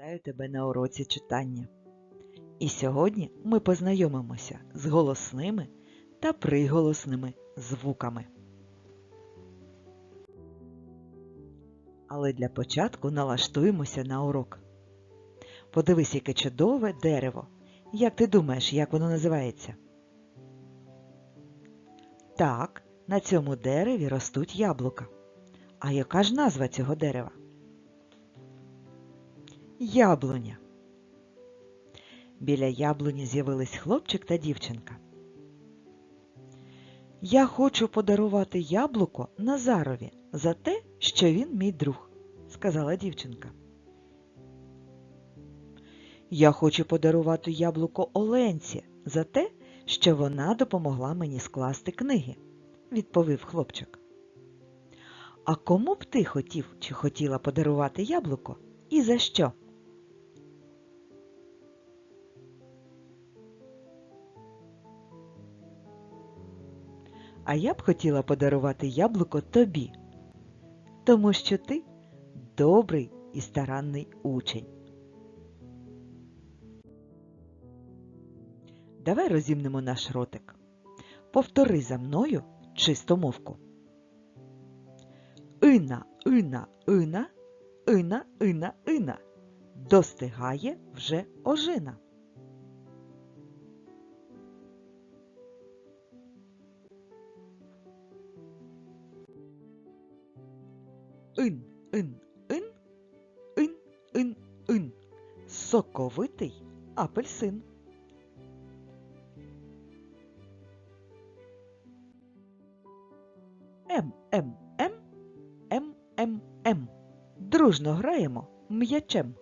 Вітаю тебе на уроці читання. І сьогодні ми познайомимося з голосними та приголосними звуками. Але для початку налаштуємося на урок. Подивись, яке чудове дерево. Як ти думаєш, як воно називається? Так, на цьому дереві ростуть яблука. А яка ж назва цього дерева? Яблуня. Біля яблуні з'явились хлопчик та дівчинка. Я хочу подарувати яблуко Назарові за те, що він мій друг, сказала дівчинка. Я хочу подарувати яблуко Оленці за те, що вона допомогла мені скласти книги, відповів хлопчик. А кому б ти хотів чи хотіла подарувати яблуко і за що? А я б хотіла подарувати яблуко тобі, тому що ти добрий і старанний учень. Давай розімнемо наш ротик. Повтори за мною чистомовку. Ина, ина, ина, ина, ина, ина. Достигає вже ожина. Ин, ин, ин, ин, ин, ин. Соковитий апельсин. М, М, М, М, М, М. Дружно граємо м'ячем.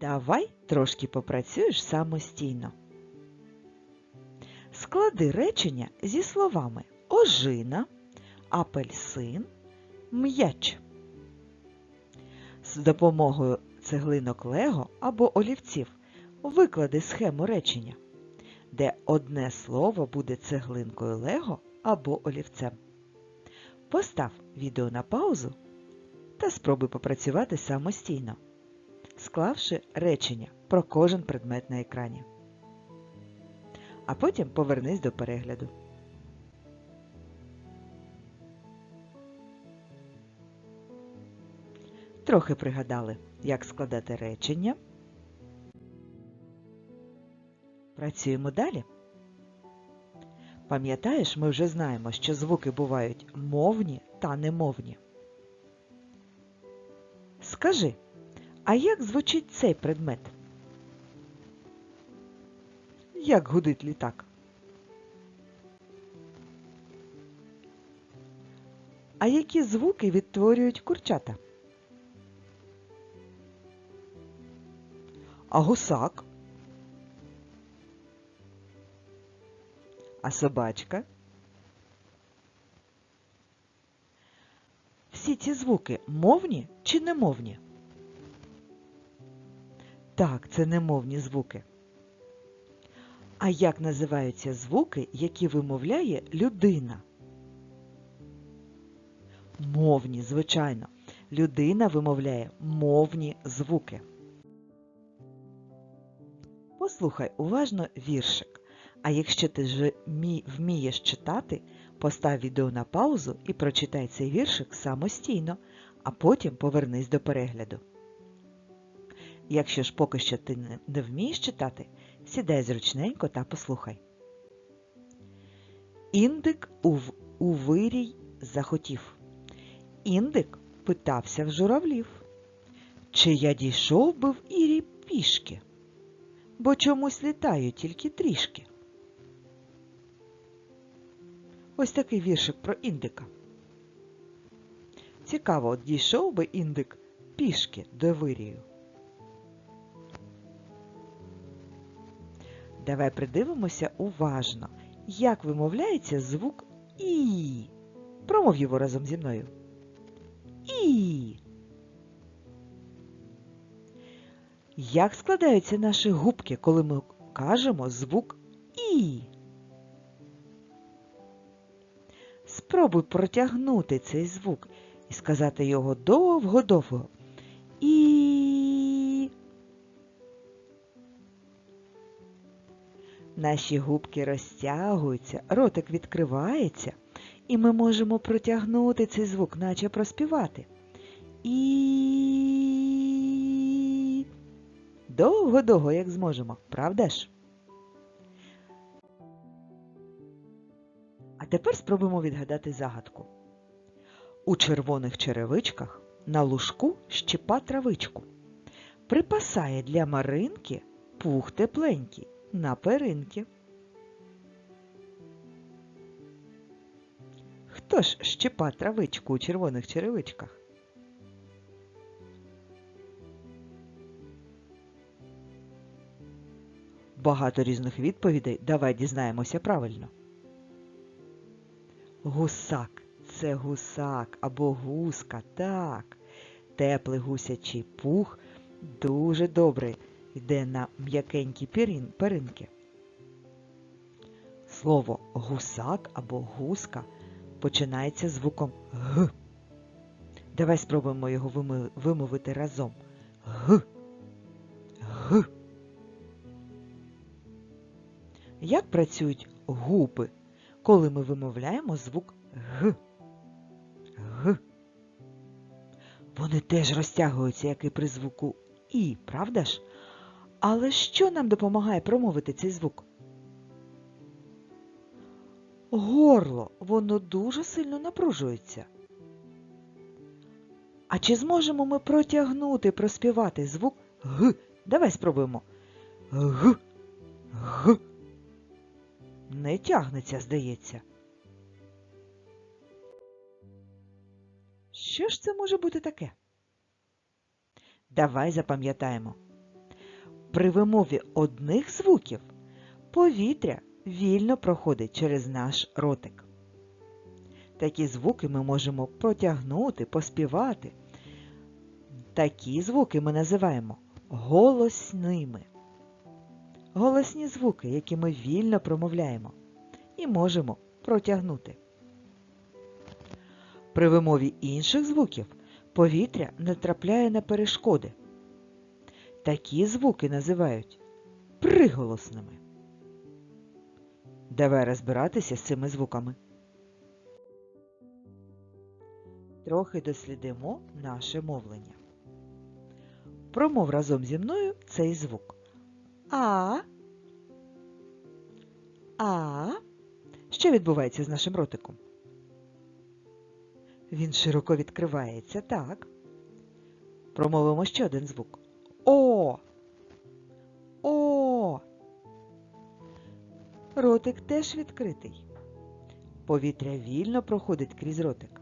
Давай трошки попрацюєш самостійно. Склади речення зі словами ожина, апельсин, м'яч. З допомогою цеглинок Лего або олівців виклади схему речення, де одне слово буде цеглинкою Лего або олівцем. Постав відео на паузу та спробуй попрацювати самостійно, склавши речення про кожен предмет на екрані. А потім повернись до перегляду. Трохи пригадали, як складати речення. Працюємо далі. Пам'ятаєш, ми вже знаємо, що звуки бувають мовні та немовні. Скажи, а як звучить цей предмет? Як гудить літак? А які звуки відтворюють курчата? А гусак? А собачка? Всі ці звуки мовні чи немовні? Так, це немовні звуки. А як називаються звуки, які вимовляє людина? Мовні, звичайно. Людина вимовляє мовні звуки. Послухай уважно віршик. А якщо ти вмієш читати, постав відео на паузу і прочитай цей віршик самостійно, а потім повернись до перегляду. Якщо ж поки що ти не вмієш читати, сідай зручненько та послухай. Індик у, у вирій захотів. Індик питався в журавлів. Чи я дійшов би в Ірі пішки? Бо чомусь літаю тільки трішки. Ось такий віршик про індика. Цікаво, дійшов би індик пішки до вирію. Давай придивимося уважно, як вимовляється звук І. Промов його разом зі мною. І. Як складаються наші губки, коли ми кажемо звук І? Спробуй протягнути цей звук і сказати його довго-довго. І наші губки розтягуються, ротик відкривається, і ми можемо протягнути цей звук, наче проспівати. І довго-довго, як зможемо, правда ж? А тепер спробуємо відгадати загадку. У червоних черевичках на лужку щепа травичку. Припасає для Маринки пух тепленький на перинки. Хто ж щепа травичку у червоних черевичках? Багато різних відповідей. Давай дізнаємося правильно. Гусак це гусак або гуска, так. Теплий гусячий пух дуже добре йде на м'якенькі перинки. Слово гусак або гуска починається звуком Г. Давай спробуємо його вимовити разом. Г. Г. Як працюють губи, коли ми вимовляємо звук Г? Г. Вони теж розтягуються, як і при звуку І, правда ж? Але що нам допомагає промовити цей звук? Горло, воно дуже сильно напружується. А чи зможемо ми протягнути, проспівати звук Г? Давай спробуємо. Г. Г. Не тягнеться, здається. Що ж це може бути таке? Давай запам'ятаємо. При вимові одних звуків повітря вільно проходить через наш ротик. Такі звуки ми можемо протягнути, поспівати. Такі звуки ми називаємо голосними. Голосні звуки, які ми вільно промовляємо і можемо протягнути. При вимові інших звуків повітря натрапляє на перешкоди. Такі звуки називають приголосними. Давай розбиратися з цими звуками. Трохи дослідимо наше мовлення. Промов разом зі мною цей звук. А. А. Що відбувається з нашим ротиком? Він широко відкривається, так. Промовимо ще один звук. О. О. Ротик теж відкритий. Повітря вільно проходить крізь ротик.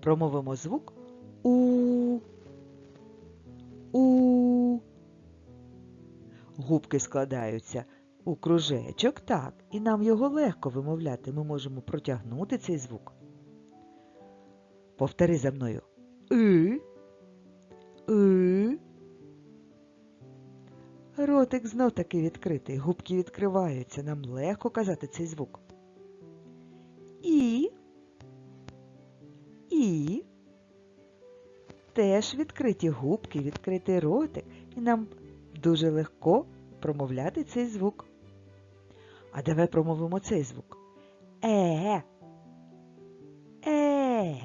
Промовимо звук У. У. Губки складаються у кружечок, так, і нам його легко вимовляти. Ми можемо протягнути цей звук. Повтори за мною. И. Ротик знов таки відкритий. Губки відкриваються. Нам легко казати цей звук. І. І. Теж відкриті губки, відкритий ротик, і нам дуже легко промовляти цей звук. А давай промовимо цей звук. Е. Е.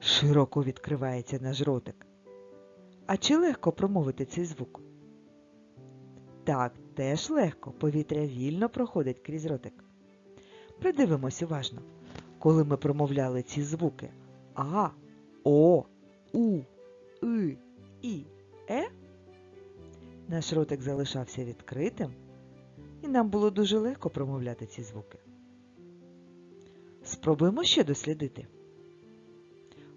Широко відкривається наш ротик. А чи легко промовити цей звук? Так, теж легко. Повітря вільно проходить крізь ротик. Придивимось уважно, коли ми промовляли ці звуки А, О, У, И, І, Е, наш ротик залишався відкритим, і нам було дуже легко промовляти ці звуки. Спробуємо ще дослідити.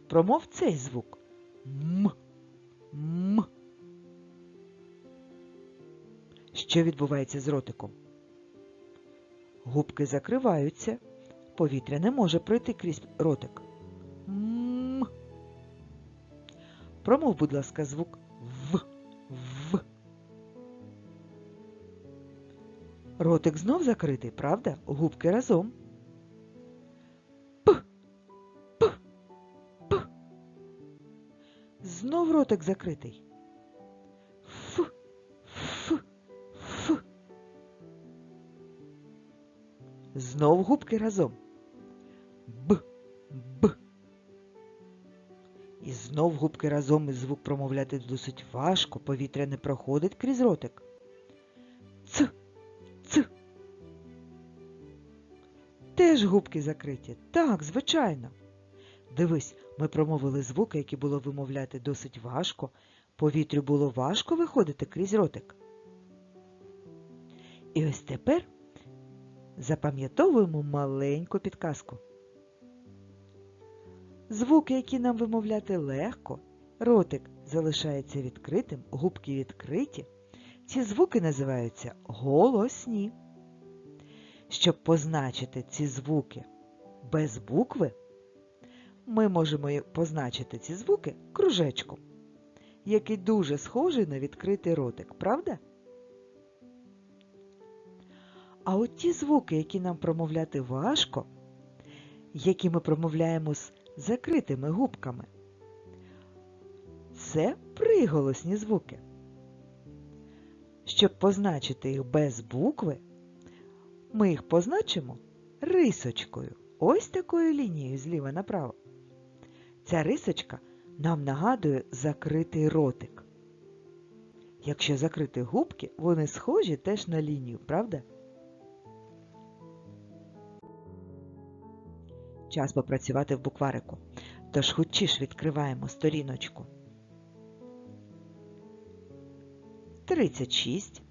Промов цей звук. М. М. що відбувається з ротиком. Губки закриваються, повітря не може пройти крізь ротик. М. Промов, будь ласка, звук В. В. Ротик знов закритий, правда? Губки разом. П. П. П. Знов ротик закритий. Знов губки разом. Б, б. І знов губки разом і звук промовляти досить важко, повітря не проходить крізь ротик. Ц, ц. Теж губки закриті. Так, звичайно. Дивись, ми промовили звуки, які було вимовляти досить важко. Повітрю було важко виходити крізь ротик. І ось тепер запам'ятовуємо маленьку підказку. Звуки, які нам вимовляти легко, ротик залишається відкритим, губки відкриті. Ці звуки називаються голосні. Щоб позначити ці звуки без букви, ми можемо позначити ці звуки кружечком, який дуже схожий на відкритий ротик, правда? А от ті звуки, які нам промовляти важко, які ми промовляємо з закритими губками, це приголосні звуки. Щоб позначити їх без букви, ми їх позначимо рисочкою. Ось такою лінією зліва направо. Ця рисочка нам нагадує закритий ротик. Якщо закрити губки, вони схожі теж на лінію, правда? Час попрацювати в букварику. Тож хутчіш відкриваємо сторіночку. 36.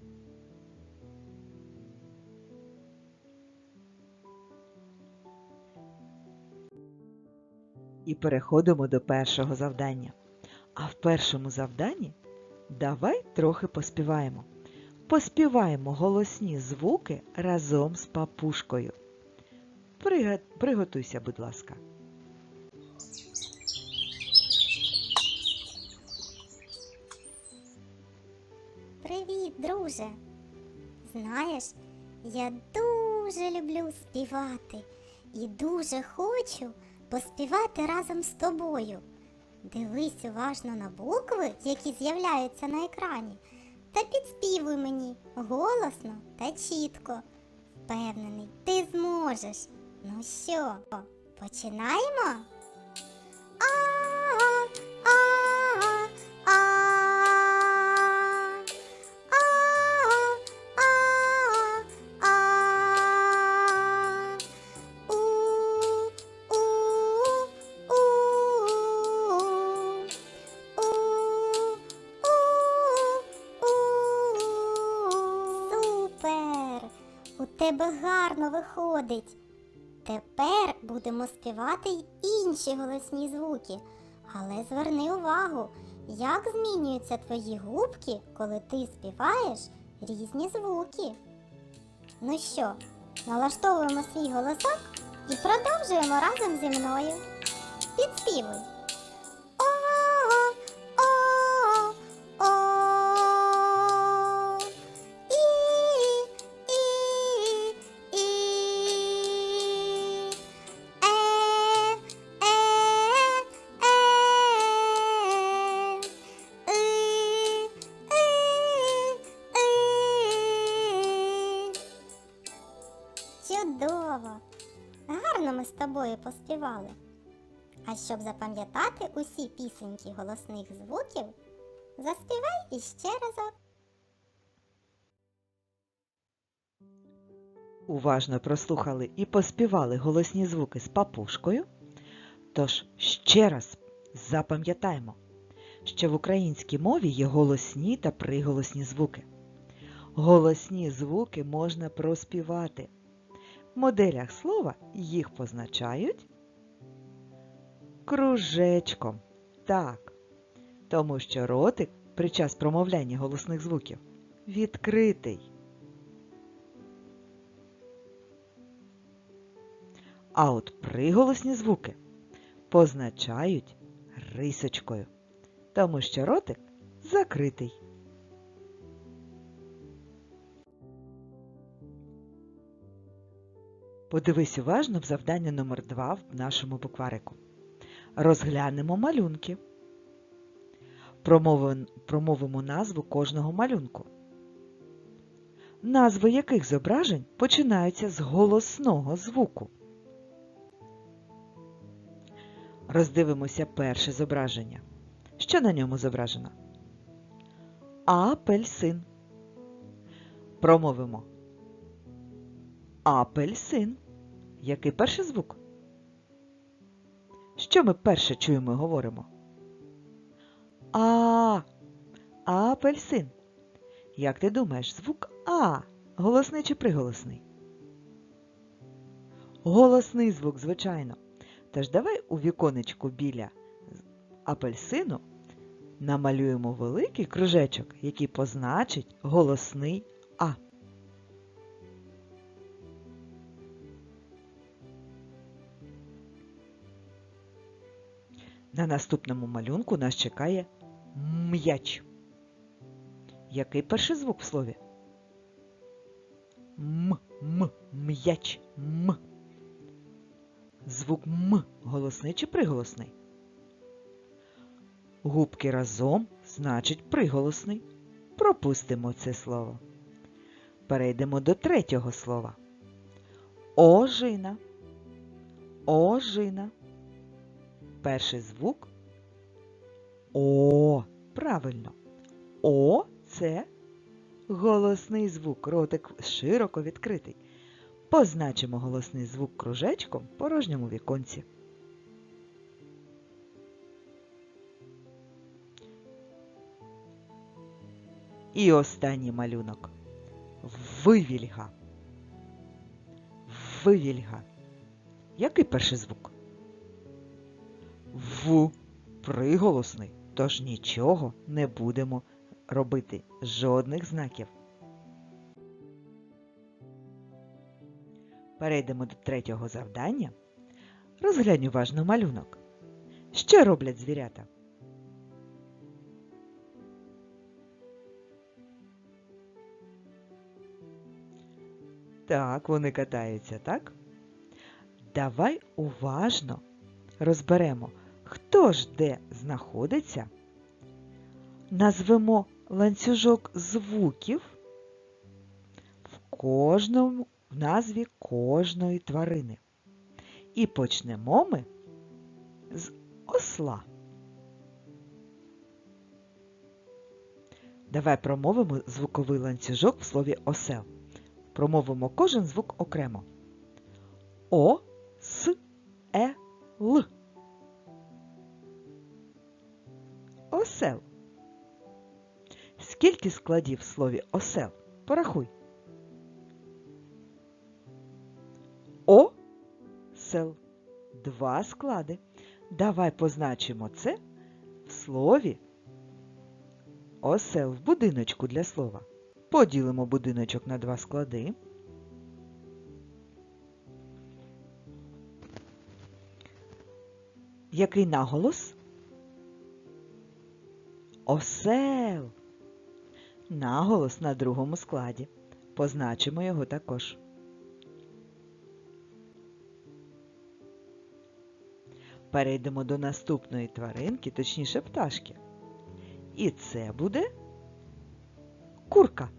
І переходимо до першого завдання. А в першому завданні давай трохи поспіваємо. Поспіваємо голосні звуки разом з папушкою. Приготуйся, будь ласка. Привіт, друже. Знаєш, я дуже люблю співати і дуже хочу поспівати разом з тобою. Дивись уважно на букви, які з'являються на екрані, та підспівуй мені голосно та чітко. Впевнений, ти зможеш. Ну що, починаємо? У тебе гарно виходить. Будемо співати й інші голосні звуки. Але зверни увагу, як змінюються твої губки, коли ти співаєш різні звуки. Ну що, налаштовуємо свій голосок і продовжуємо разом зі мною. Підспівуй. Тобою поспівали. А щоб запам'ятати усі пісеньки голосних звуків, заспівай іще разок. Уважно прослухали і поспівали голосні звуки з папушкою. Тож ще раз запам'ятаємо, що в українській мові є голосні та приголосні звуки. Голосні звуки можна проспівати. В моделях слова їх позначають кружечком. Так, тому що ротик під час промовляння голосних звуків відкритий. А от приголосні звуки позначають рисочкою, тому що ротик закритий. Подивись уважно в завдання номер 2 в нашому букварику. Розглянемо малюнки. Промовимо, назву кожного малюнку. Назви яких зображень починаються з голосного звуку. Роздивимося перше зображення. Що на ньому зображено? Апельсин. Промовимо. Апельсин. Який перший звук? Що ми перше чуємо і говоримо? А. Апельсин. Як ти думаєш, звук А голосний чи приголосний? Голосний звук, звичайно. Тож давай у віконечку біля апельсину намалюємо великий кружечок, який позначить голосний А. На наступному малюнку нас чекає м'яч. Який перший звук в слові? М, м, м'яч, м. Звук М голосний чи приголосний? Губки разом значить приголосний. Пропустимо це слово. Перейдемо до третього слова. Ожина. Ожина. Перший звук О. Правильно. О це голосний звук. Ротик широко відкритий. Позначимо голосний звук кружечком в порожньому віконці. І останній малюнок. Вивільга. Вивільга. Який перший звук? В. Приголосний. Тож нічого не будемо робити. Жодних знаків. Перейдемо до третього завдання. Розглянь уважно малюнок. Що роблять звірята? Так, вони катаються, так? Давай уважно розберемо, хто ж де знаходиться. Назвемо ланцюжок звуків в кожному в назві кожної тварини. І почнемо ми з осла. Давай промовимо звуковий ланцюжок в слові осел. Промовимо кожен звук окремо. О, С, Е, Л. Осел. Скільки складів в слові осел? Порахуй. О сел. Два склади. Давай позначимо це в слові осел в будиночку для слова. Поділимо будиночок на два склади. Який наголос? Осел. Наголос на другому складі. Позначимо його також. Перейдемо до наступної тваринки, точніше пташки. І це буде курка.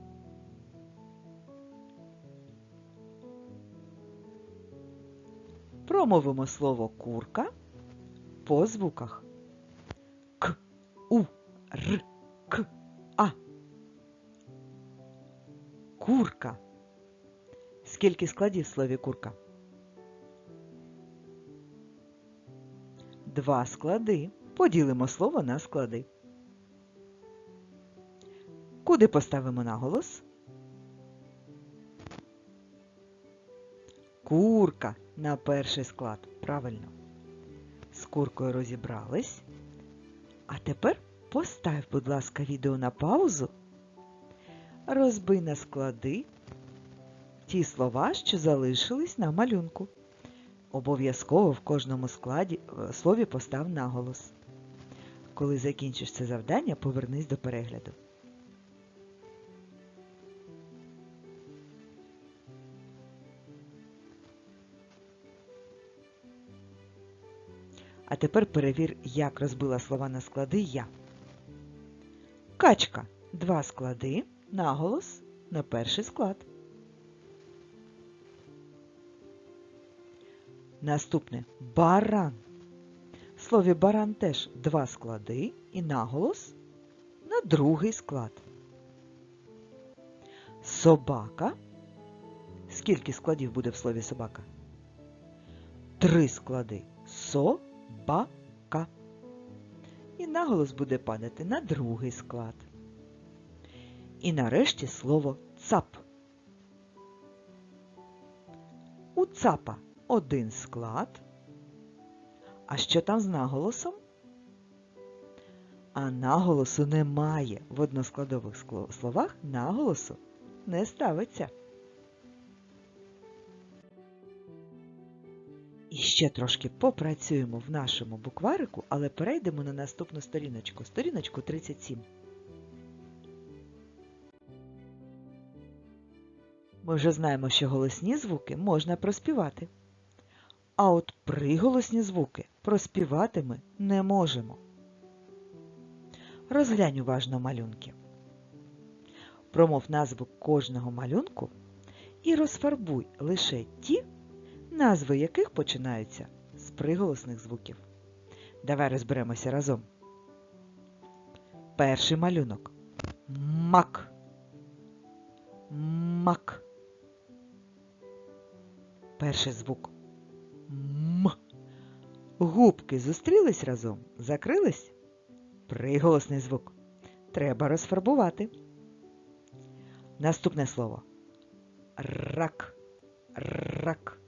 Промовимо слово курка по звуках К, У, Р, К, А. Курка. Скільки складів в слові курка? Два склади. Поділимо слово на склади. Куди поставимо наголос? Курка на перший склад. Правильно. З куркою розібрались. А тепер постав, будь ласка, відео на паузу. Розбий на склади ті слова, що залишились на малюнку. Обов'язково в кожному складі е, слові постав наголос. Коли закінчиш це завдання, повернись до перегляду. А тепер перевір, як розбила слова на склади я. Качка. Два склади, наголос на перший склад. Наступне баран. В слові баран теж два склади і наголос на другий склад. Собака. Скільки складів буде в слові собака? Три склади. Собака. Наголос буде падати на другий склад. І нарешті слово цап. У цапа один склад. А що там з наголосом? А наголосу немає. В односкладових словах наголосу не ставиться. Ще трошки попрацюємо в нашому букварику, але перейдемо на наступну сторіночку. Сторіночку 37. Ми вже знаємо, що голосні звуки можна проспівати. А от приголосні звуки проспівати ми не можемо. Розглянь уважно малюнки. Промов назву кожного малюнку і розфарбуй лише ті, назви яких починаються з приголосних звуків. Давай розберемося разом. Перший малюнок. Мак. Мак. Перший звук. М. Губки зустрілись разом, закрились. Приголосний звук. Треба розфарбувати. Наступне слово. Рак. Рак.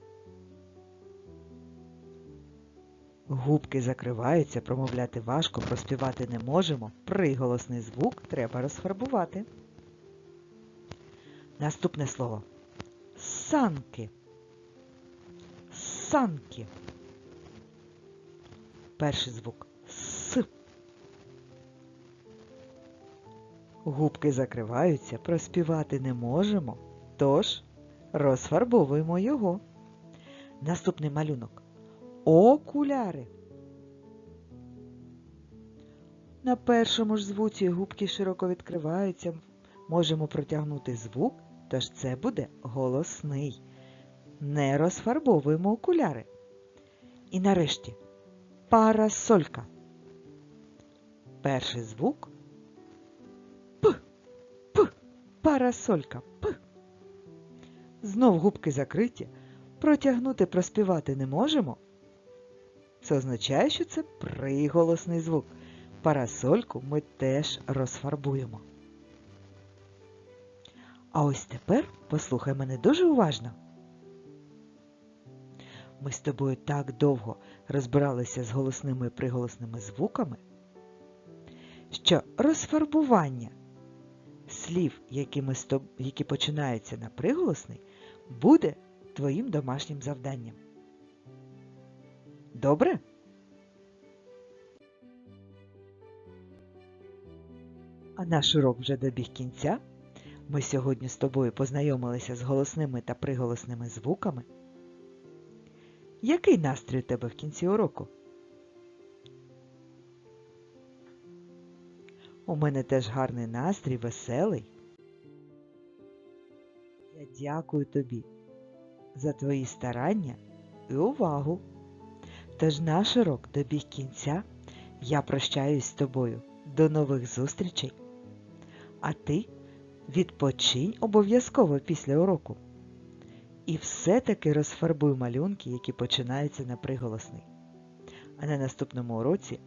Губки закриваються, промовляти важко, проспівати не можемо. Приголосний звук треба розфарбувати. Наступне слово. Санки. Санки. Перший звук С. Губки закриваються, проспівати не можемо, тож розфарбовуємо його. Наступний малюнок. Окуляри. На першому ж звуці губки широко відкриваються, можемо протягнути звук, тож це буде голосний. Не розфарбовуємо окуляри. І нарешті парасолька. Перший звук П. П. Парасолька. П. Знов губки закриті. Протягнути проспівати не можемо. Це означає, що це приголосний звук. Парасольку ми теж розфарбуємо. А ось тепер послухай мене дуже уважно. Ми з тобою так довго розбиралися з голосними і приголосними звуками, що розфарбування слів, які, ми з які починаються на приголосний, буде твоїм домашнім завданням. Добре? А наш урок вже добіг кінця. Ми сьогодні з тобою познайомилися з голосними та приголосними звуками. Який настрій у тебе в кінці уроку? У мене теж гарний настрій, веселий. Я дякую тобі за твої старання і увагу. Тож наш урок добіг кінця. Я прощаюсь з тобою. До нових зустрічей. А ти відпочинь обов'язково після уроку. І все-таки розфарбуй малюнки, які починаються на приголосний. А на наступному уроці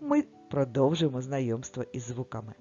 ми продовжимо знайомство із звуками.